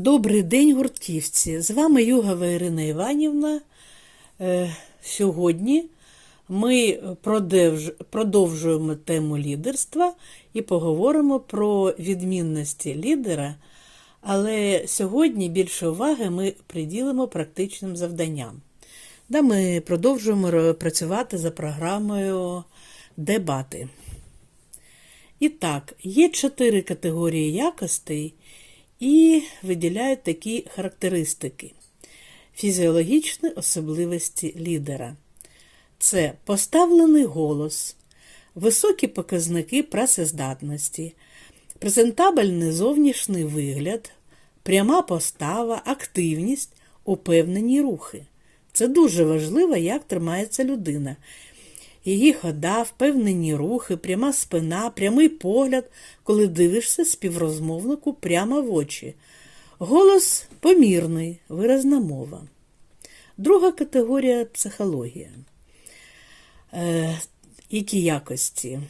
Добрий день, гуртківці! З вами Югова Ірина Іванівна. Е, Сьогодні ми продовж- продовжуємо тему лідерства і поговоримо про відмінності лідера. Але сьогодні більше уваги ми приділимо практичним завданням. Да, ми продовжуємо працювати за програмою дебати. І так, є чотири категорії якостей і виділяють такі характеристики. Фізіологічні особливості лідера. Це поставлений голос, високі показники працездатності, презентабельний зовнішній вигляд, пряма постава, активність, упевнені рухи. Це дуже важливо, як тримається людина. Її хода, впевнені рухи, пряма спина, прямий погляд, коли дивишся співрозмовнику прямо в очі. Голос помірний, виразна мова. Друга категорія психологія. Е, які якості?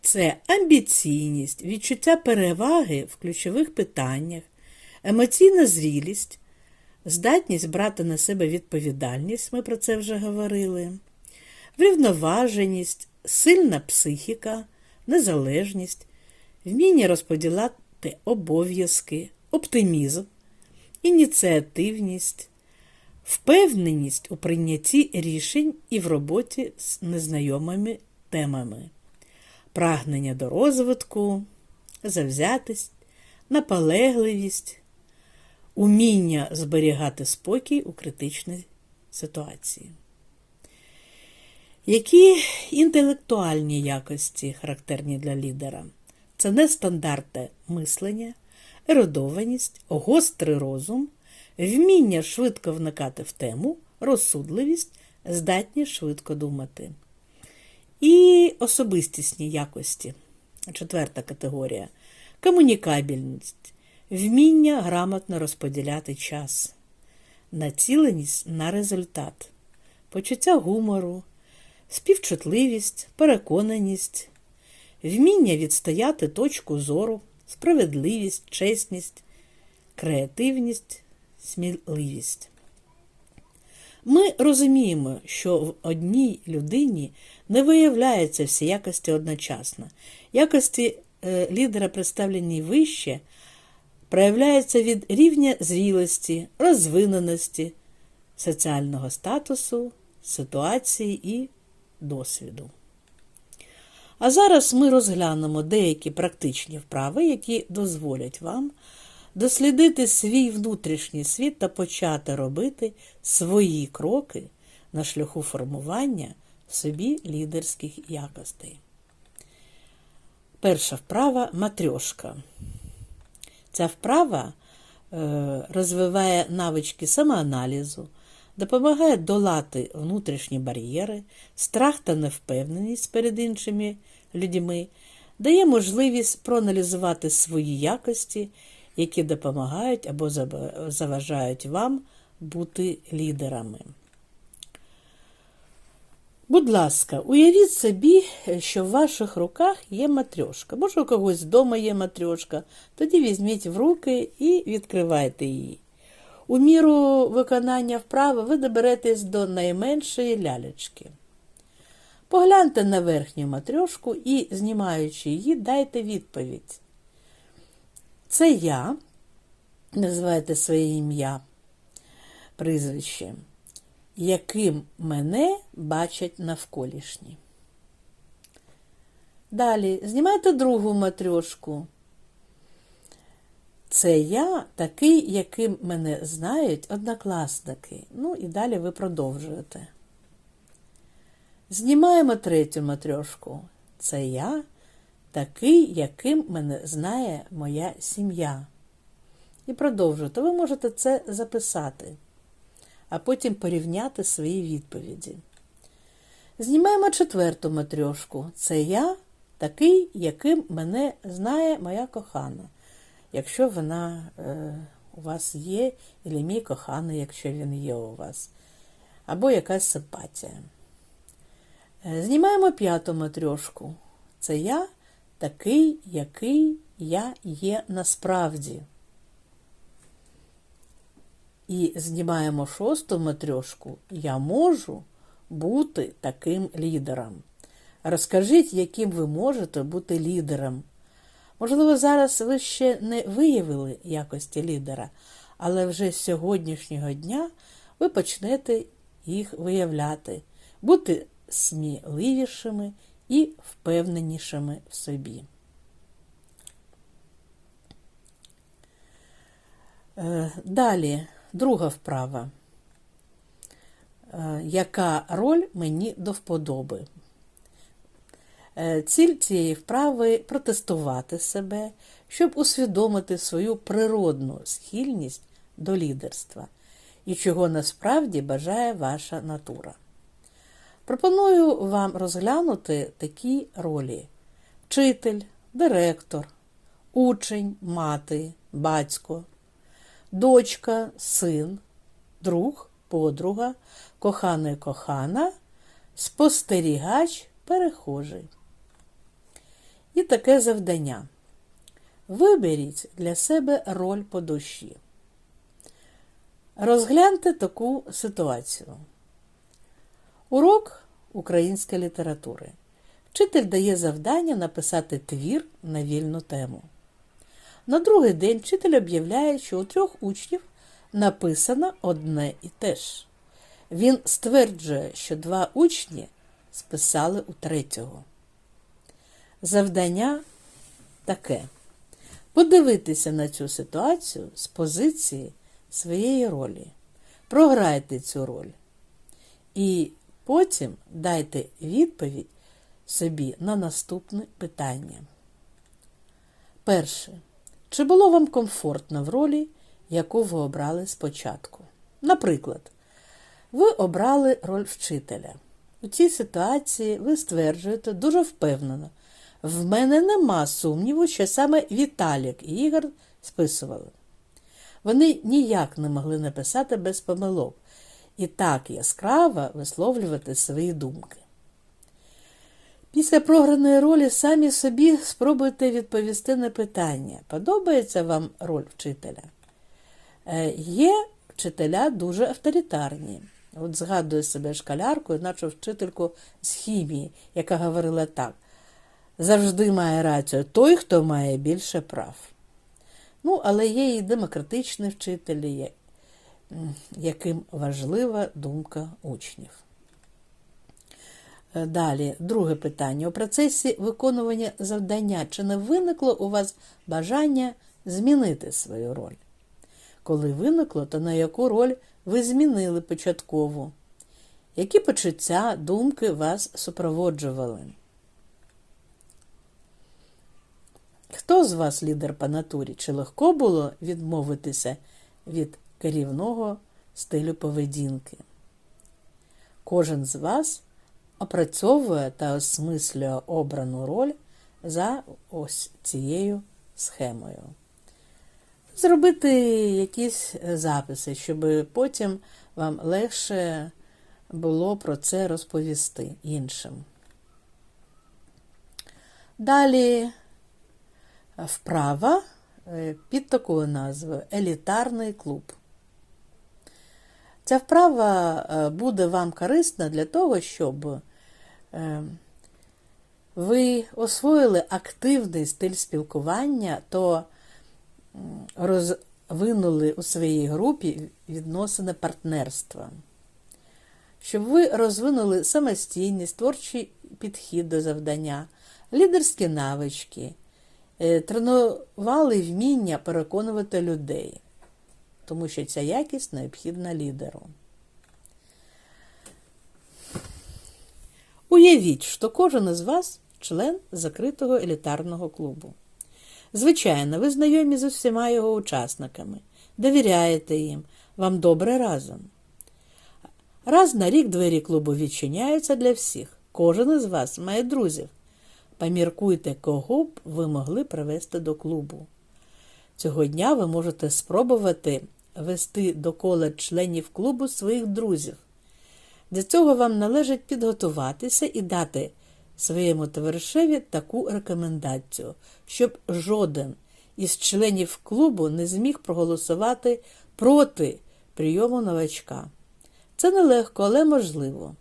Це амбіційність, відчуття переваги в ключових питаннях, емоційна зрілість, здатність брати на себе відповідальність, ми про це вже говорили, врівноваженість, сильна психіка, незалежність, вміння розподіляти обов'язки, оптимізм, ініціативність, впевненість у прийнятті рішень і в роботі з незнайомими темами, прагнення до розвитку, завзятість, наполегливість, уміння зберігати спокій у критичній ситуації. Які інтелектуальні якості характерні для лідера? Це нестандартне мислення, ерудованість, гострий розум, вміння швидко вникати в тему, розсудливість, здатність швидко думати. І особистісні якості. Четверта категорія комунікабельність, вміння грамотно розподіляти час, націленість на результат, почуття гумору, співчутливість, переконаність, вміння відстояти точку зору, справедливість, чесність, креативність, сміливість. Ми розуміємо, що в одній людині не виявляються всі якості одночасно. Якості е, лідера, представлені вище, проявляються від рівня зрілості, розвиненості, соціального статусу, ситуації і досвіду. А зараз ми розглянемо деякі практичні вправи, які дозволять вам дослідити свій внутрішній світ та почати робити свої кроки на шляху формування собі лідерських якостей. Перша вправа матрьошка. Ця вправа е, розвиває навички самоаналізу, допомагає долати внутрішні бар'єри, страх та невпевненість перед іншими людьми, дає можливість проаналізувати свої якості, які допомагають або заважають вам бути лідерами. Будь ласка, уявіть собі, що в ваших руках є матрьошка. Може, у когось вдома є матрьошка, тоді візьміть в руки і відкривайте її. У міру виконання вправи ви доберетесь до найменшої лялечки. Погляньте на верхню матрьошку і, знімаючи її, дайте відповідь. Це я, називайте своє ім'я, прізвище, яким мене бачать навколишні. Далі знімайте другу матрьошку. Це я такий, яким мене знають однокласники. Ну і далі ви продовжуєте. Знімаємо третю матрьошку. Це я такий, яким мене знає моя сім'я. І продовжуйте. Ви можете це записати, а потім порівняти свої відповіді. Знімаємо четверту матрьошку. Це я такий, яким мене знає моя кохана. Якщо вона е, у вас є, і мій коханий, якщо він є у вас, або якась симпатія. Е, Знімаємо п'яту матрьошку. Це я такий, який я є насправді. І знімаємо шосту матрьошку. Я можу бути таким лідером. Розкажіть, яким ви можете бути лідером. Можливо, зараз ви ще не виявили якості лідера, але вже з сьогоднішнього дня ви почнете їх виявляти, бути сміливішими і впевненішими в собі. Е, Далі, друга вправа. Е, Яка роль мені до вподоби? Е, Ціль цієї вправи протестувати себе, щоб усвідомити свою природну схильність до лідерства і чого насправді бажає ваша натура. Пропоную вам розглянути такі ролі: вчитель, директор, учень, мати, батько, дочка, син, друг, подруга, коханий кохана, спостерігач, перехожий. І таке завдання. Виберіть для себе роль по душі. Розгляньте таку ситуацію. Урок української літератури. Вчитель дає завдання написати твір на вільну тему. На другий день вчитель об'являє, що у трьох учнів написано одне і те ж. Він стверджує, що два учні списали у третього. Завдання таке: подивитися на цю ситуацію з позиції своєї ролі. Програйте цю роль. І потім дайте відповідь собі на наступне питання. Перше. Чи було вам комфортно в ролі, яку ви обрали спочатку? Наприклад, ви обрали роль вчителя. У цій ситуації ви стверджуєте дуже впевнено. В мене нема сумніву, що саме Віталік і Ігор списували. Вони ніяк не могли написати без помилок і так яскраво висловлювати свої думки. Після програної ролі самі собі спробуйте відповісти на питання, подобається вам роль вчителя? Е, Є вчителя дуже авторитарні. От згадую себе школяркою, наче вчительку з хімії, яка говорила так: завжди має рацію той, хто має більше прав. Ну, але є і демократичні вчителі, яким важлива думка учнів. Е, Далі, друге питання. У процесі виконування завдання чи не виникло у вас бажання змінити свою роль? Коли виникло, то на яку роль ви змінили початкову? Які почуття, думки вас супроводжували? Хто з вас лідер по натурі? Чи легко було відмовитися від керівного стилю поведінки? Кожен з вас опрацьовує та осмислює обрану роль за ось цією схемою. Зробити якісь записи, щоб потім вам легше було про це розповісти іншим. Далі вправа під такою назвою Елітарний клуб. Ця вправа буде вам корисна для того, щоб ви освоїли активний стиль спілкування, то розвинули у своїй групі відносини партнерства. Щоб ви розвинули самостійність, творчий підхід до завдання, лідерські навички, тренували вміння переконувати людей, тому що ця якість необхідна лідеру. Уявіть, що кожен із вас член закритого елітарного клубу. Звичайно, ви знайомі з усіма його учасниками, довіряєте їм, вам добре разом. Раз на рік двері клубу відчиняються для всіх. Кожен із вас має друзів. Поміркуйте, кого б ви могли привести до клубу. Цього дня ви можете спробувати вести до кола членів клубу своїх друзів. Для цього вам належить підготуватися і дати своєму товаришеві таку рекомендацію, щоб жоден із членів клубу не зміг проголосувати проти прийому новачка. Це нелегко, але можливо.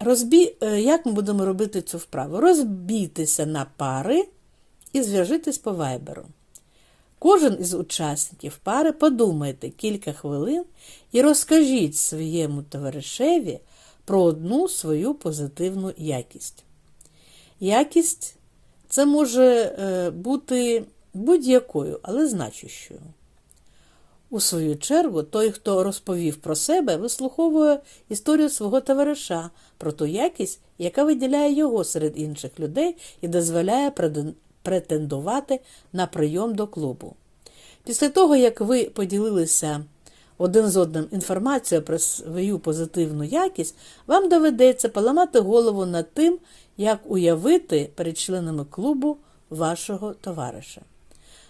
Розбі... е, Як ми будемо робити цю вправу? Розбійтеся на пари і зв'яжитесь по вайберу. Кожен із учасників пари подумайте кілька хвилин і розкажіть своєму товаришеві про одну свою позитивну якість. Якість це може е, бути будь-якою, але значущою. У свою чергу, той, хто розповів про себе, вислуховує історію свого товариша про ту якість, яка виділяє його серед інших людей і дозволяє претендувати на прийом до клубу. Після того, як ви поділилися один з одним інформацією про свою позитивну якість, вам доведеться поламати голову над тим, як уявити перед членами клубу вашого товариша.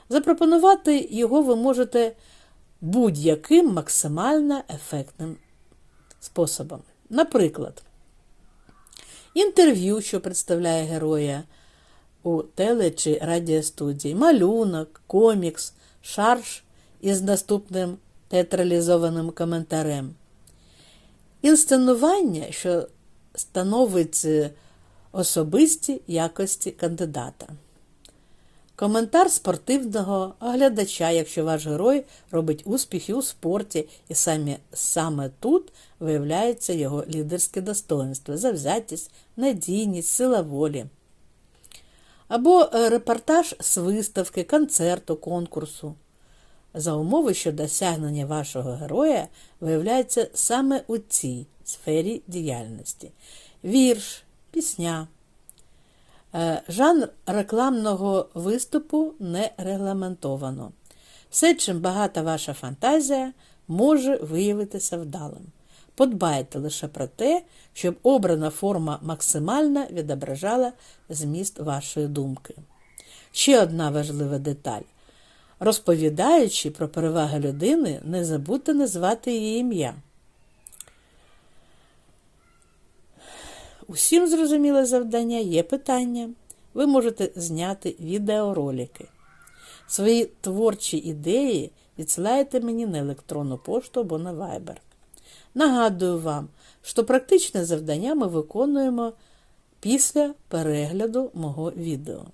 Запропонувати його ви можете будь-яким максимально ефектним способом. Наприклад, інтерв'ю, що представляє героя у теле чи радіостудії, малюнок, комікс, шарж із наступним театралізованим коментарем. Інсценування, що становить е, особисті якості кандидата. Коментар спортивного оглядача, якщо ваш герой робить успіхи у спорті, і саме, саме тут виявляється його лідерське достоинство, завзятість, надійність, сила волі. Або е, репортаж з виставки, концерту, конкурсу. За умови, що досягнення вашого героя виявляється саме у цій сфері діяльності: вірш, пісня. Е, Жанр рекламного виступу не регламентовано. Все, чим багата ваша фантазія, може виявитися вдалим. Подбайте лише про те, щоб обрана форма максимально відображала зміст вашої думки. Ще одна важлива деталь. Розповідаючи про переваги людини, не забудьте назвати її ім'я. Усім зрозуміле завдання є питання. Ви можете зняти відеоролики. Свої творчі ідеї відсилаєте мені на електронну пошту або на Viber. Нагадую вам, що практичне завдання ми виконуємо після перегляду мого відео.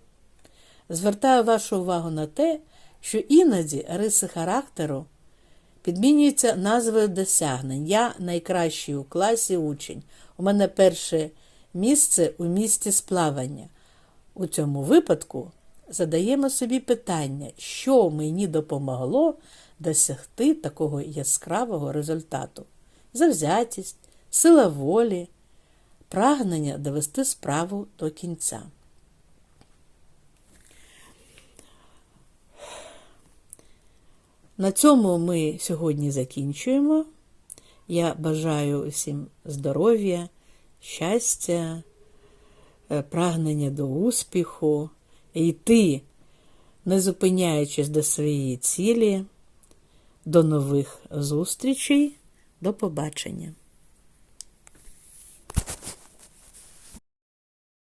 Звертаю вашу увагу на те, що іноді риси характеру підмінюються назвою досягнень. Я найкращий у класі учень. У мене перше місце у місті сплавання. У цьому випадку задаємо собі питання, що мені допомогло досягти такого яскравого результату. Завзятість, сила волі, прагнення довести справу до кінця. На цьому ми сьогодні закінчуємо. Я бажаю всім здоров'я, щастя, е, прагнення до успіху, йти, не зупиняючись до своєї цілі. До нових зустрічей, до побачення!